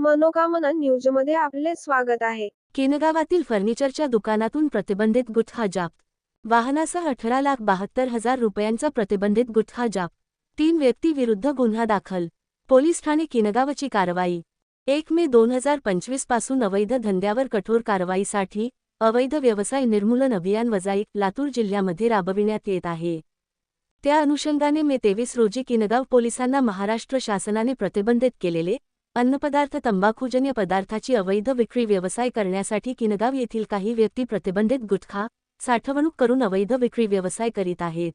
मनोकामना न्यूजमध्ये आपले स्वागत आहे. केनगावातील फर्निचरच्या दुकानातून प्रतिबंधित गुटखा जाप. वाहनासह अठरा लाख बहात्तर हजार रुपयांचा प्रतिबंधित गुटखा जाप. तीन व्यक्तीविरुद्ध गुन्हा दाखल. पोलीस ठाणे किनगावची कारवाई. एक मे दोन हजार पंचवीसपासून अवैध धंद्यावर कठोर कारवाईसाठी अवैध व्यवसाय निर्मूलन अभियान वजाई लातूर जिल्ह्यामध्ये राबविण्यात येत आहे. त्या अनुषंगाने मे तेवीस रोजी किनगाव पोलिसांना महाराष्ट्र शासनाने प्रतिबंधित केलेले अन्नपदार्थ तंबाखूजन्य पदार्थाची अवैध विक्री व्यवसाय करण्यासाठी किनगाव येथील काही व्यक्ती प्रतिबंधित गुटखा साठवणूक करून अवैध विक्री व्यवसाय करीत आहेत.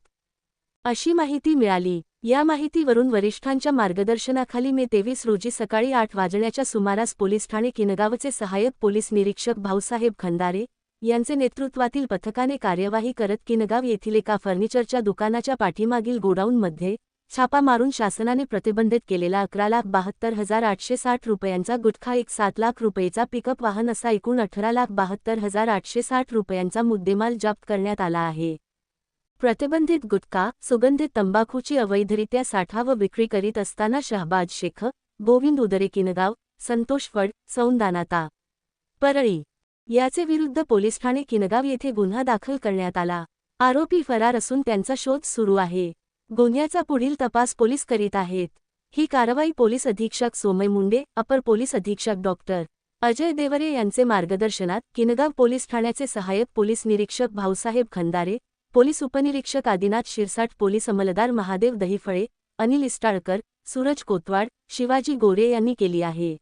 अशी माहिती मिळाली. या माहितीवरून वरिष्ठांच्या मार्गदर्शनाखाली मे तेवीस रोजी सकाळी आठ वाजण्याच्या सुमारास पोलीस ठाणे किनगावचे सहाय्यक पोलीस निरीक्षक भाऊसाहेब खंदारे यांचे नेतृत्वातील पथकाने कार्यवाही करत किनगाव येथील एका फर्निचरच्या दुकानाच्या पाठीमागील गोडाऊनमध्ये छापा मारून शासनाने प्रतिबंधित केलेला अकरा लाख बहात्तर हजार आठशे साठ रुपयांचा गुटखा एक सात लाख रुपयेचा पिकअप वाहन असा एकूण अठरा लाख बहात्तर हजार आठशे साठ रुपयांचा मुद्देमाल जप्त करण्यात आला आहे. प्रतिबंधित गुटखा सुगंधित तंबाखूची अवैधरित्या साठा व विक्री करीत असताना शहबाज शेख गोविंद उदरे किनगाव संतोष फड सौंदानाता परळी. याचे विरुद्ध पोलीस ठाणे किनगाव येथे गुन्हा दाखल करण्यात आला. आरोपी फरार असून त्यांचा शोध सुरू आहे. गुन्ह्याचा पुढील तपास पोलीस करीत आहेत. ही कारवाई पोलीस अधीक्षक सोमय मुंडे अपर पोलीस अधीक्षक डॉक्टर अजय देवरे यांचे मार्गदर्शनात किनगाव पोलीस ठाण्याचे सहाय्यक पोलीस निरीक्षक भाऊसाहेब खंदारे पोलीस उपनिरीक्षक आदिनाथ शिरसाट पोलीस अंमलदार महादेव दहिफळे अनिल इस्टाळकर सूरज कोतवाड शिवाजी गोरे यांनी केली आहे.